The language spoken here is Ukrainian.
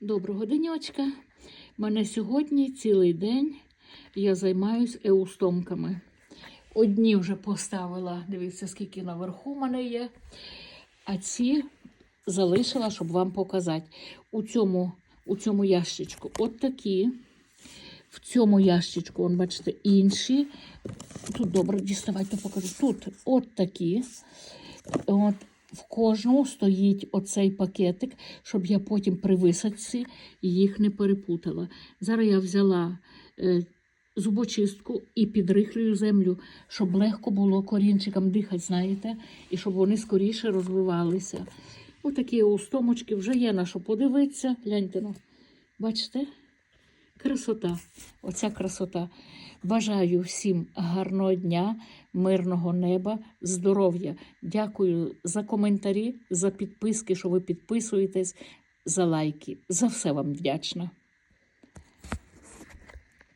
Доброго денечка. Мене сьогодні цілий день я займаюсь еустомками. Одні вже поставила, дивіться, скільки наверху мене є. А ці залишила, щоб вам показати. У цьому, у цьому ящичку от такі. В цьому ящичку, он, бачите, інші. Тут добре діставайте, покажу. Тут от такі. От, в кожному стоїть оцей пакетик, щоб я потім при висадці їх не перепутала. Зараз я взяла е, зубочистку і підрихлюю землю, щоб легко було корінчикам дихати, знаєте, і щоб вони скоріше розвивалися. Отакі устомочки вже є на що подивитися. Гляньте, ну, бачите? Красота, оця красота. Бажаю всім гарного дня, мирного неба, здоров'я. Дякую за коментарі, за підписки, що ви підписуєтесь, за лайки. За все вам вдячна.